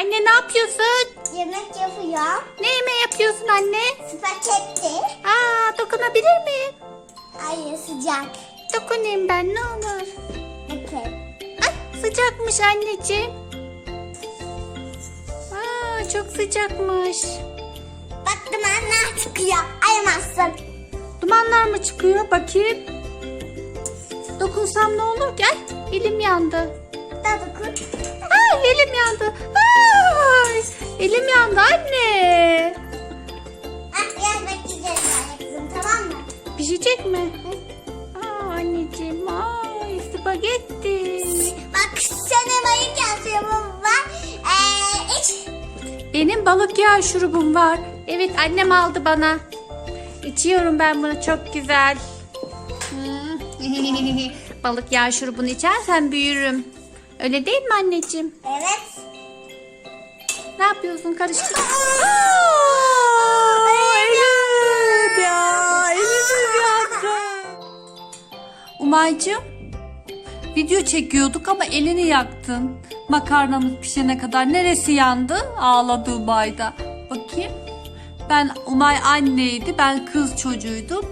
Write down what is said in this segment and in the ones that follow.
Anne ne yapıyorsun? Yemek yapıyor. Ne yemeği yapıyorsun anne? Spagetti. Aa dokunabilir miyim? Ay sıcak. Dokunayım ben ne olur. Okay. Ay sıcakmış anneciğim. Aa çok sıcakmış. Bak dumanlar çıkıyor. Ayamazsın. Dumanlar mı çıkıyor bakayım. Dokunsam ne olur? Gel elim yandı. Daha dokun. Ay elim yandı. Ay elim yandı anne. Ah biraz bekleyeceğiz kızım tamam mı? Pişecek mi? Aa anneciğim ay spagetti. Bak senin bayık yazıyor var. Ee, iç. Benim balık yağı şurubum var. Evet annem aldı bana. İçiyorum ben bunu çok güzel. Hmm. balık yağı şurubunu içersen büyürüm. Öyle değil mi anneciğim? Evet. Ne yapıyorsun karıştır. Elim ya, elim yandı. Umay'cığım, video çekiyorduk ama elini yaktın. Makarnamız pişene kadar neresi yandı? Ağladı Umay'da. Bakayım. Ben Umay anneydi, ben kız çocuğuydum.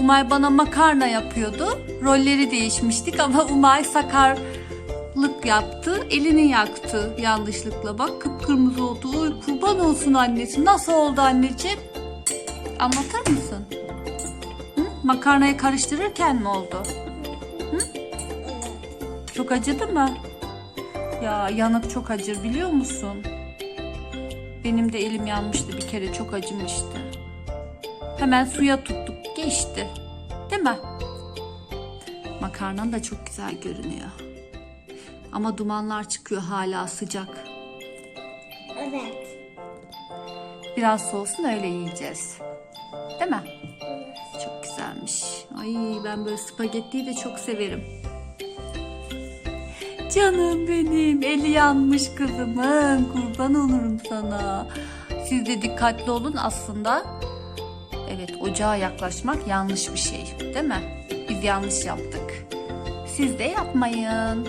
Umay bana makarna yapıyordu. Rolleri değişmiştik ama Umay sakarlık yaptı. Elini yaktı yanlışlıkla. Bak kıpkırmızı oldu. Oy kurban olsun annesi. Nasıl oldu anneciğim? Anlatır mısın? Hı? Makarnayı karıştırırken mi oldu? Çok acıdı mı? Ya yanık çok acır biliyor musun? Benim de elim yanmıştı bir kere çok acımıştı. Hemen suya tuttuk geçti. Değil mi? Makarnan da çok güzel görünüyor. Ama dumanlar çıkıyor hala sıcak. Evet. Biraz soğusun öyle yiyeceğiz. Değil mi? Çok güzelmiş. Ay ben böyle spagettiyi de çok severim. Canım benim eli yanmış kızımın kurban olurum sana. Siz de dikkatli olun aslında. Evet ocağa yaklaşmak yanlış bir şey değil mi? Biz yanlış yaptık. Siz de yapmayın.